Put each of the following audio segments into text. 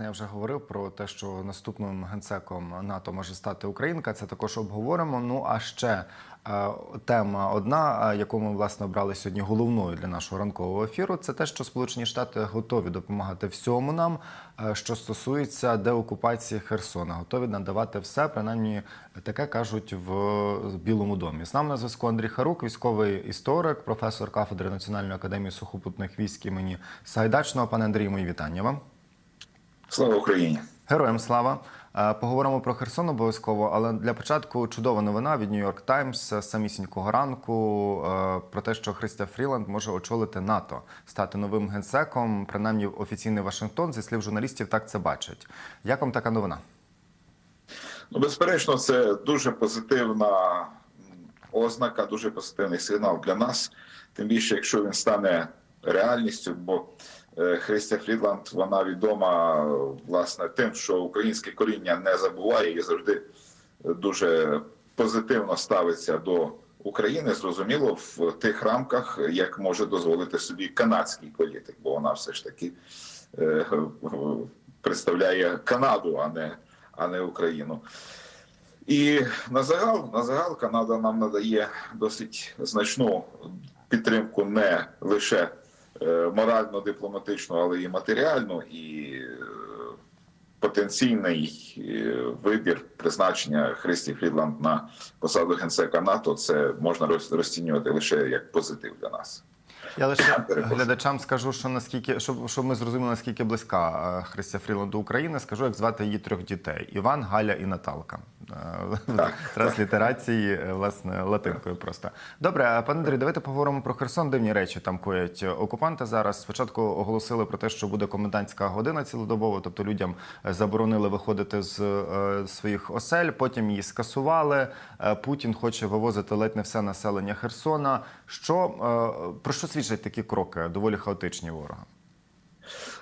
Я вже говорив про те, що наступним генсеком НАТО може стати Українка. Це також обговоримо. Ну а ще е, тема одна, е, яку ми власне обрали сьогодні головною для нашого ранкового ефіру, це те, що Сполучені Штати готові допомагати всьому нам, е, що стосується деокупації Херсона, готові надавати все, принаймні таке кажуть в Білому домі. З нами на зв'язку Андрій Харук, військовий історик, професор кафедри Національної академії сухопутних військ імені Сайдачного. Пане Андрію, мої вітання вам. Слава Україні! Героям слава. Е, Поговоримо про Херсон обов'язково, але для початку чудова новина від Нью-Йорк Таймс самісінького ранку е, про те, що Христя Фріланд може очолити НАТО, стати новим генсеком. Принаймні, офіційний Вашингтон зі слів журналістів так це бачить. Як вам така новина? Ну, безперечно, це дуже позитивна ознака, дуже позитивний сигнал для нас. Тим більше, якщо він стане реальністю, бо Христя Фрідланд вона відома власне тим, що українське коріння не забуває і завжди дуже позитивно ставиться до України. Зрозуміло, в тих рамках, як може дозволити собі канадський політик, бо вона все ж таки е, представляє Канаду, а не, а не Україну. І на загал, на загал Канада нам надає досить значну підтримку не лише е, морально-дипломатичну, але і матеріальну, і е, потенційний е, вибір призначення Христі Фрідланд на посаду генсека НАТО. Це можна розцінювати лише як позитив для нас. Я лише глядачам скажу, що наскільки щоб, щоб ми зрозуміли, наскільки близька Христя Фріланд до України, скажу, як звати її трьох дітей: Іван, Галя і Наталка. Е. Транслітерації, е, власне, латинкою просто. Добре, пане Андрій, давайте поговоримо про Херсон. Дивні речі там коять окупанти зараз. Спочатку оголосили про те, що буде комендантська година цілодобово, тобто людям е, заборонили виходити з своїх осель. Потім її скасували. Путін хоче вивозити ледь не все населення Херсона. Що про що свідчать такі кроки? Доволі хаотичні ворога.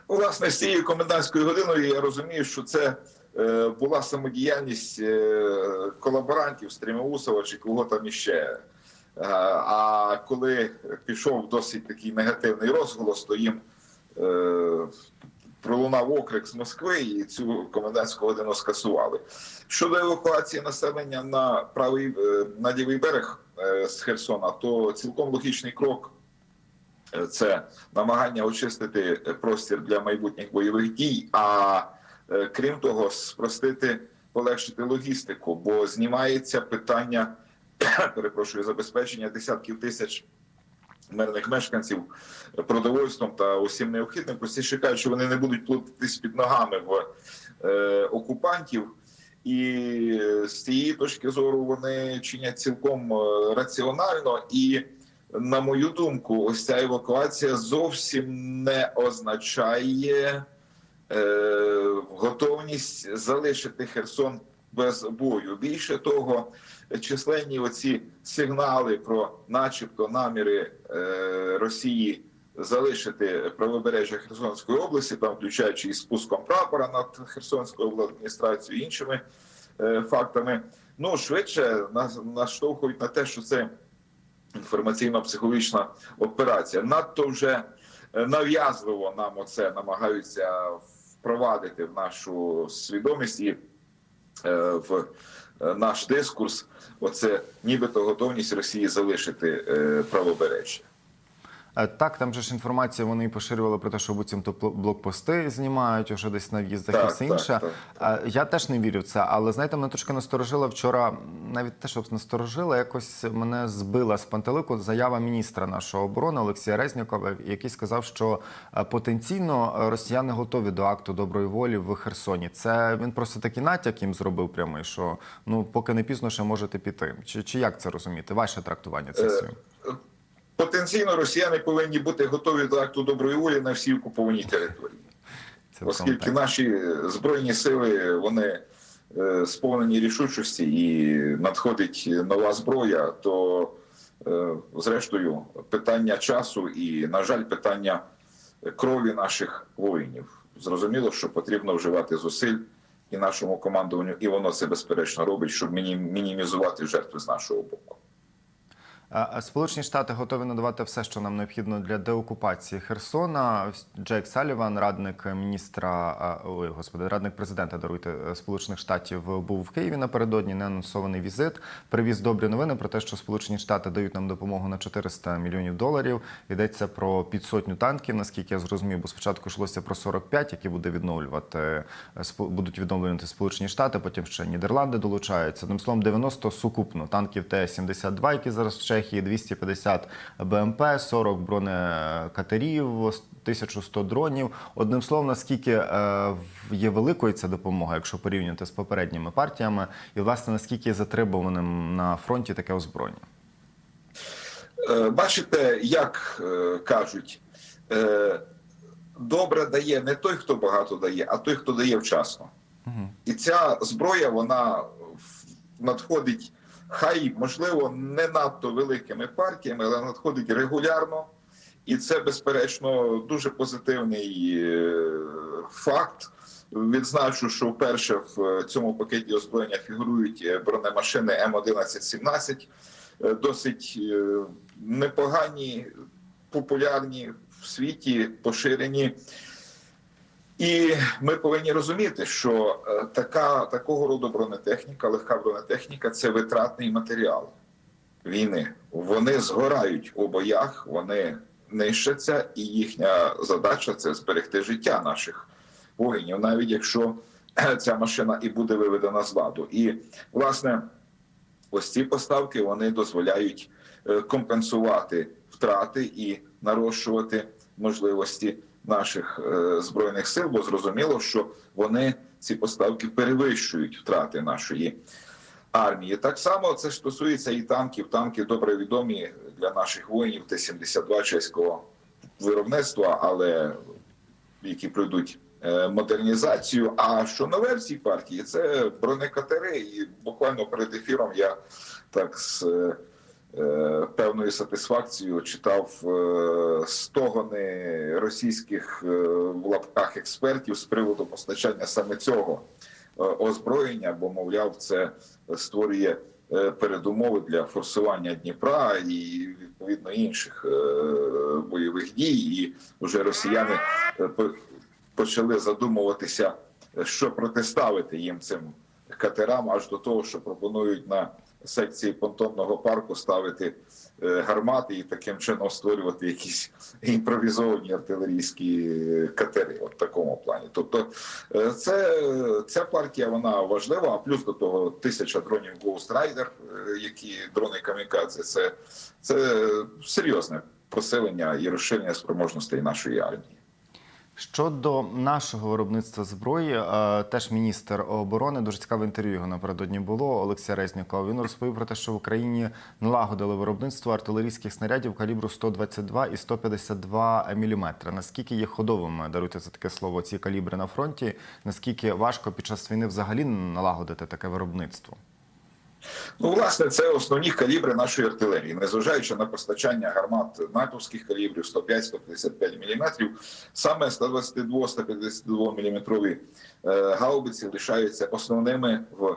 Власне, з цією комендантською годиною я розумію, що це була самодіяльність е, колаборантів Стрімеусова чи кого там іще. Е, а коли пішов досить такий негативний розголос, то їм е, пролунав окрик з Москви і цю комендантську годину скасували. Щодо евакуації населення на правий е, на лівий берег е, з Херсона, то цілком логічний крок це намагання очистити простір для майбутніх бойових дій. А е, крім того, спростити, полегшити логістику, бо знімається питання перепрошую забезпечення десятків тисяч мирних мешканців продовольством та усім необхідним. Простіше кажучи, вони не будуть плутатись під ногами в е, окупантів. І з цієї точки зору вони чинять цілком е, раціонально і на мою думку, ось ця евакуація зовсім не означає е, готовність залишити Херсон без бою. Більше того, численні оці сигнали про, начебто, наміри е, Росії залишити правобережжя Херсонської області, там включаючи і спуском прапора над Херсонською обладміністрацією і іншими е, фактами, ну швидше наштовхують на те, що це інформаційно-психологічна операція. Надто вже е, нав'язливо нам оце намагаються впровадити в нашу свідомість і е, в е, наш дискурс. Оце нібито готовність Росії залишити е, правобережжя. Е, Так, там же ж інформація вони поширювали про те, що буцімто блокпости знімають уже десь на в'їздах і Так, все так, інше. так, Е, Я теж не вірю в це, але знаєте, мене трошки насторожила вчора, навіть те, щоб насторожила, якось мене збила з пантелику заява міністра нашого оборони Олексія Резнікова, який сказав, що е, потенційно росіяни готові до акту доброї волі в Херсоні. Це він просто такий натяк їм зробив прямий, що ну поки не пізно ще можете піти. Чи, чи як це розуміти? Ваше трактування це Потенційно росіяни повинні бути готові до акту доброї волі на всій окупованій території. Цілком оскільки так. наші збройні сили вони е, сповнені рішучості і надходить нова зброя, то е, зрештою питання часу і, на жаль, питання крові наших воїнів. Зрозуміло, що потрібно вживати зусиль і нашому командуванню, і воно це безперечно робить, щоб мінімізувати жертви з нашого боку. Сполучені Штати готові надавати все, що нам необхідно для деокупації Херсона. Джейк Саліван, радник міністра, ой, господи, радник президента даруйте Сполучених Штатів, був в Києві напередодні. Неанонсований візит. Привіз добрі новини про те, що Сполучені Штати дають нам допомогу на 400 мільйонів доларів. Йдеться про під сотню танків, наскільки я зрозумів, бо спочатку йшлося про 45, які буде відновлювати будуть відновлювати Сполучені Штати. Потім ще Нідерланди долучаються. Одним словом, 90 сукупно танків Т-72, які зараз в Чехії, 250 БМП, 40 бронекатерів, 1100 дронів. Одним словом, наскільки е, є великою ця допомога, якщо порівнювати з попередніми партіями, і власне наскільки є затребуваним на фронті таке озброєння. Е, Бачите, як е, кажуть, добре дає не той, хто багато дає, а той, хто дає вчасно. І ця зброя вона надходить, хай можливо не надто великими партіями, але надходить регулярно. І це, безперечно, дуже позитивний е, факт. Відзначу, що вперше в цьому пакеті озброєння фігурують е, бронемашини М1117, е, досить е, непогані, популярні в світі, поширені. І ми повинні розуміти, що е, така, такого роду бронетехніка, легка бронетехніка це витратний матеріал війни. Вони згорають у боях, вони нищаться, і їхня задача це зберегти життя наших воїнів, навіть якщо е, ця машина і буде виведена з ладу. І власне, ось ці поставки вони дозволяють е, компенсувати втрати і нарощувати можливості наших е, збройних сил, бо зрозуміло, що вони ці поставки перевищують втрати нашої армії. Так само це стосується і танків. Танки добре відомі для наших воїнів. Т-72 чеського виробництва, але які пройдуть е, модернізацію. А що нове в цій партії? Це бронекатери. І буквально перед ефіром я так з е, певною сатисфакцією читав е, стогони російських е, в лапках експертів з приводу постачання саме цього е, озброєння, бо мовляв, це створює е, передумови для форсування Дніпра і відповідно інших е, бойових дій. І вже росіяни е, почали задумуватися, е, що протиставити їм цим катерам, аж до того, що пропонують на секції понтонного парку ставити е, гармати і таким чином створювати якісь імпровізовані артилерійські е, катери. От в такому плані. Тобто, е, це ця партія вона важлива. А плюс до того тисяча дронів Ghost Rider, які дрони камікадзе, це, це серйозне посилення і розширення спроможностей нашої армії. Щодо нашого виробництва зброї, е, теж міністр оборони дуже цікаве інтерв'ю його напередодні було. Олексія Резнікова. Він розповів про те, що в Україні налагодили виробництво артилерійських снарядів калібру 122 і 152 мм. Наскільки є ходовими, даруйте за таке слово, ці калібри на фронті? Наскільки важко під час війни взагалі налагодити таке виробництво? Ну, власне, це основні калібри нашої артилерії, незважаючи на постачання гармат натовських калібрів 105-155 мм, саме 122-152 мм гаубиці лишаються основними в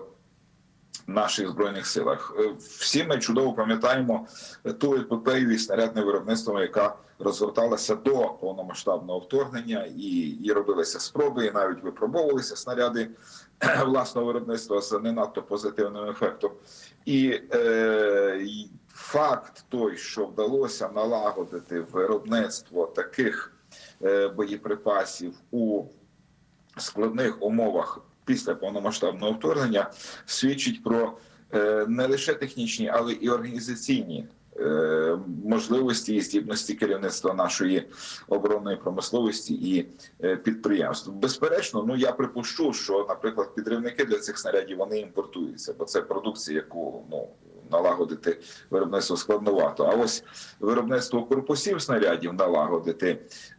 наших збройних силах. Е, Всі ми чудово пам'ятаємо ту епопею і снарядне виробництво, яка розгорталася до повномасштабного вторгнення, і, і робилися спроби, і навіть випробовувалися снаряди власного виробництва з не надто позитивним ефектом. І, е, факт той, що вдалося налагодити виробництво таких е, боєприпасів у складних умовах після повномасштабного вторгнення, свідчить про е, не лише технічні, але і організаційні. Е, Можливості і здібності керівництва нашої оборонної промисловості і е, підприємств. Безперечно, ну я припущу, що, наприклад, підривники для цих снарядів вони імпортуються, бо це продукція, яку ну налагодити виробництво складновато. А ось виробництво корпусів снарядів налагодити,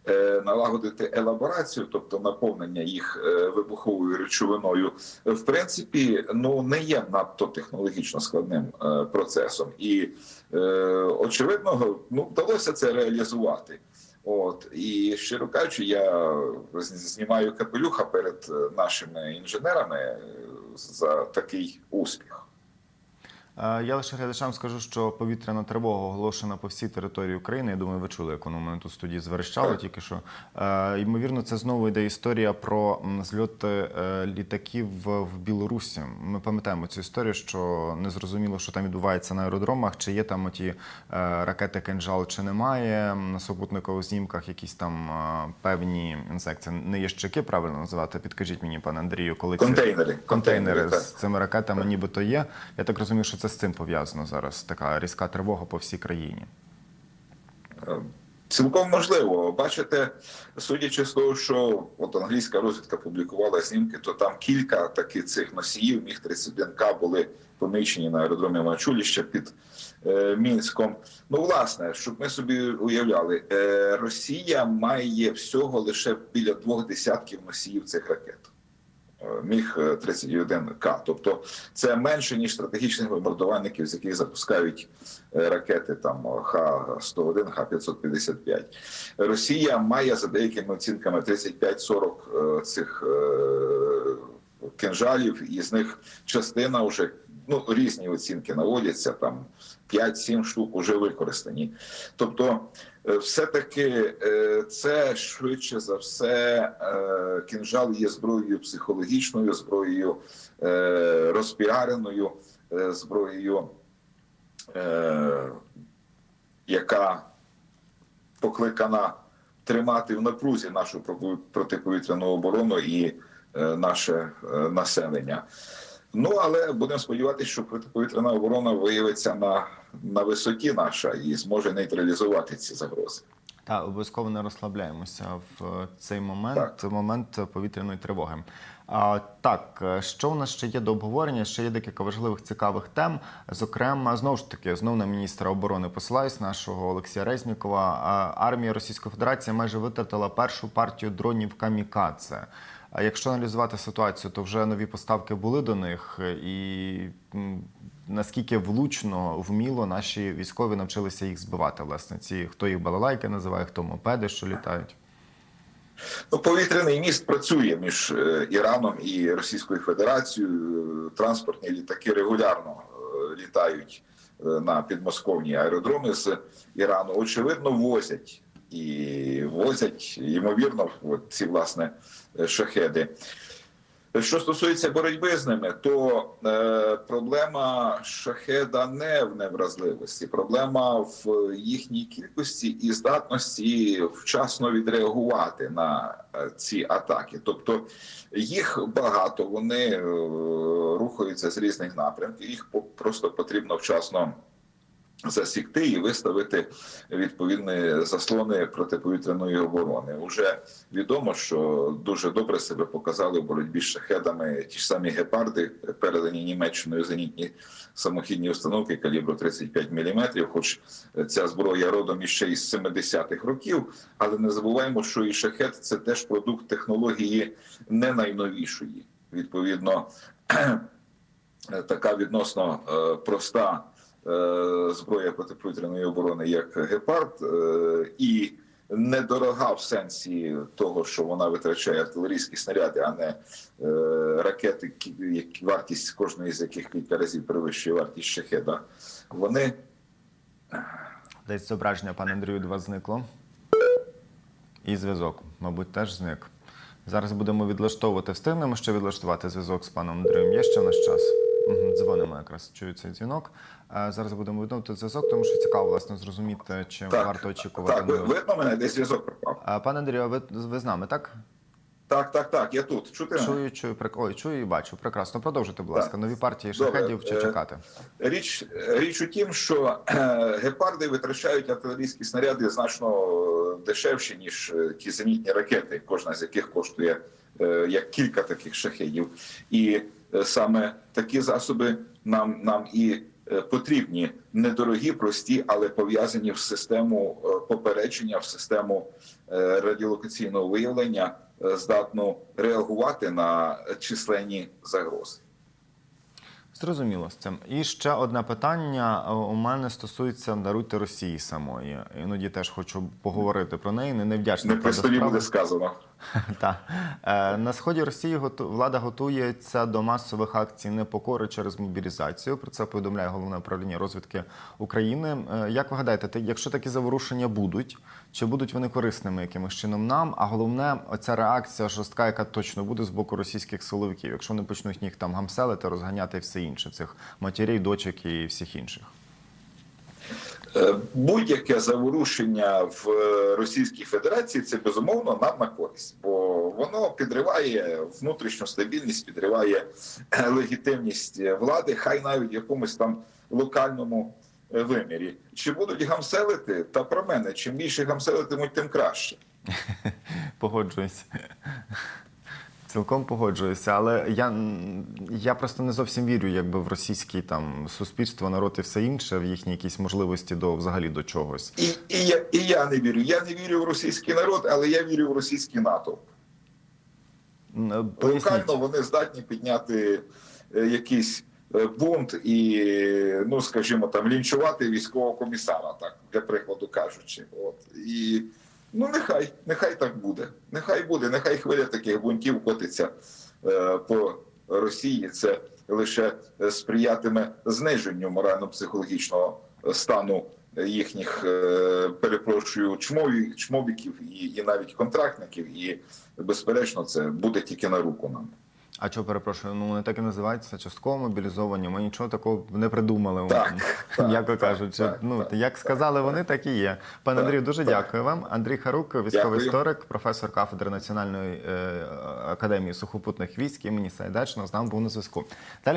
е, налагодити елаборацію, тобто наповнення їх е, вибуховою речовиною, в принципі, ну не є надто технологічно складним е, процесом, і очевидно, ну вдалося це реалізувати. От і щиро кажучи, я знімаю капелюха перед нашими інженерами за такий успіх. Е, Я лише глядачам скажу, що повітряна тривога оголошена по всій території України. Я думаю, ви чули, як воно мене тут студії зверещало тільки що. Е, Ймовірно, це знову йде історія про зльоти е, літаків в Білорусі. Ми пам'ятаємо цю історію, що не зрозуміло, що там відбувається на аеродромах, чи є там оті ракети «Кинжал», чи немає на супутникових знімках якісь там певні не знаю, це не ящики, правильно називати. Підкажіть мені, пане Андрію, коли ці Контейнери. контейнери з цими ракетами нібито є. Я так розумію, що це з цим пов'язано зараз. Така різка тривога по всій країні. Цілком можливо. Бачите, судячи з того, що от англійська розвідка публікувала знімки, то там кілька таких цих носіїв міг 31К були помічені на аеродромі Мачуліща під е, Мінськом. Ну, власне, щоб ми собі уявляли, е, Росія має всього лише біля двох десятків носіїв цих ракет. Е, Міг 31К, тобто це менше ніж стратегічних бомбардувальників, з яких запускають е, ракети там Х-101, Х-555. Росія має за деякими оцінками 35-40 е, цих е, кинжалів, і з них частина вже ну різні оцінки наводяться. Там 5-7 штук вже використані. Тобто, е, все-таки е, це швидше за все е, кінжал є зброєю психологічною, зброєю розпіареною, зброєю, яка покликана тримати в напрузі нашу протиповітряну оборону і наше населення. Ну але будемо сподіватися, що протиповітряна оборона виявиться на, на висоті наша і зможе нейтралізувати ці загрози. Та обов'язково не розслабляємося в е, цей момент, Так. момент повітряної тривоги. А, так, е, що у нас ще є до обговорення? Ще є декілька важливих цікавих тем. Зокрема, знову ж таки, знову на міністра оборони посилаюсь нашого Олексія Резнікова. Армія Російської Федерації майже витратила першу партію дронів камікадзе. А якщо аналізувати ситуацію, то вже нові поставки були до них, і наскільки влучно, вміло наші військові навчилися їх збивати. Власне, ці хто їх балалайки називає, хто мопеди, що літають. Ну, повітряний міст працює між е, Іраном і Російською Федерацією. Транспортні літаки регулярно е, літають е, на підмосковні аеродроми з Ірану. Очевидно, возять і возять, ймовірно, ці власне е, шахеди. Що стосується боротьби з ними, то е, проблема шахеда не в невразливості, проблема в їхній кількості і здатності вчасно відреагувати на е, ці атаки. Тобто їх багато, вони е, рухаються з різних напрямків. Їх просто потрібно вчасно засікти і виставити відповідні заслони протиповітряної оборони. Уже відомо, що дуже добре себе показали в боротьбі з шахедами ті ж самі гепарди, передані Німеччиною зенітні самохідні установки калібру 35 мм, хоч ця зброя родом іще із 70-х років, але не забуваємо, що і шахет це теж продукт технології не найновішої. Відповідно, така відносно е, проста зброя протиповітряної оборони, як гепард, е, і недорога в сенсі того, що вона витрачає артилерійські снаряди, а не е, ракети, які- вартість кожної з яких кілька разів перевищує вартість шахеда. Вони Десь зображення, пане Андрію, до вас зникло. І зв'язок, мабуть, теж зник. Зараз будемо відлаштовувати. Встигнемо ще відлаштувати зв'язок з паном Андрієм. Є ще в нас час. Дзвонимо якраз, чую цей дзвінок. Е, Зараз будемо відновити зв'язок, тому що цікаво, власне, зрозуміти, чи варто очікувати. так, ви- видно мене, десь зв'язок пропав. Е, Пане Андрію, ви, ви з нами, так? Так, так, так, я тут. Чути мене? Чую, чую, прик... Ой, чую і бачу. Прекрасно. Продовжуйте, будь ласка. Так. Нові партії шахедів чи е, чекати? Річ, річ у тім, що гепарди витрачають артилерійські снаряди значно дешевші, ніж ті зенітні ракети, кожна з яких коштує як кілька таких шахедів. І саме такі засоби нам, нам і е, потрібні недорогі, прості, але пов'язані в систему е, попередження, в систему е, радіолокаційного виявлення, е, здатну реагувати на численні загрози. Зрозуміло з цим. І ще одне питання е, у мене стосується даруйте Росії самої. Іноді теж хочу поговорити про неї. Не невдячна Не при правда, буде сказано. Так. Е, На сході Росії влада готується до масових акцій непокори через мобілізацію. Про це повідомляє головне управління розвідки України. Е, Як ви гадаєте, те- якщо такі заворушення будуть, чи будуть вони корисними якимось чином нам? А головне, оця реакція жорстка, яка точно буде з боку російських силовиків, якщо вони почнуть їх там гамселити, розганяти і все інше, цих матерей, дочок і всіх інших. Е, Будь-яке заворушення в е, Російській Федерації це безумовно нам на користь, бо воно підриває внутрішню стабільність, підриває е, легітимність влади, хай навіть в якомусь там локальному вимірі. Чи будуть гамселити? Та про мене чим більше гамселитимуть, тим краще. Погоджуюсь. Цілком погоджуюся, але я, я просто не зовсім вірю, якби в російське там суспільство, народ і все інше, в їхні якісь можливості до взагалі до чогось. І, і, я, і я не вірю. Я не вірю в російський народ, але я вірю в російський НАТО. Е, Поясніть. Локально вони здатні підняти е, якийсь е, бунт і, ну скажімо, там лінчувати військового комісара, так для прикладу кажучи. От і ну нехай, нехай так буде. Нехай буде, нехай хвиля таких бунтів котиться е, по Росії. Це лише сприятиме зниженню морально-психологічного стану їхніх, е, перепрошую, чмові, чмовіків і, і навіть контрактників. І безперечно, це буде тільки на руку нам. А чого перепрошую? Ну вони так і називаються частково мобілізовані. Ми нічого такого не придумали. Так, так, М'яко кажучи, так, ну так, як сказали вони, так і є. Пане Так, Андрію, дуже так. дякую вам. Андрій Харук, військовий Дякую. історик, професор кафедри Національної е, академії сухопутних військ імені Сайдачного, з нами був на зв'язку. Далі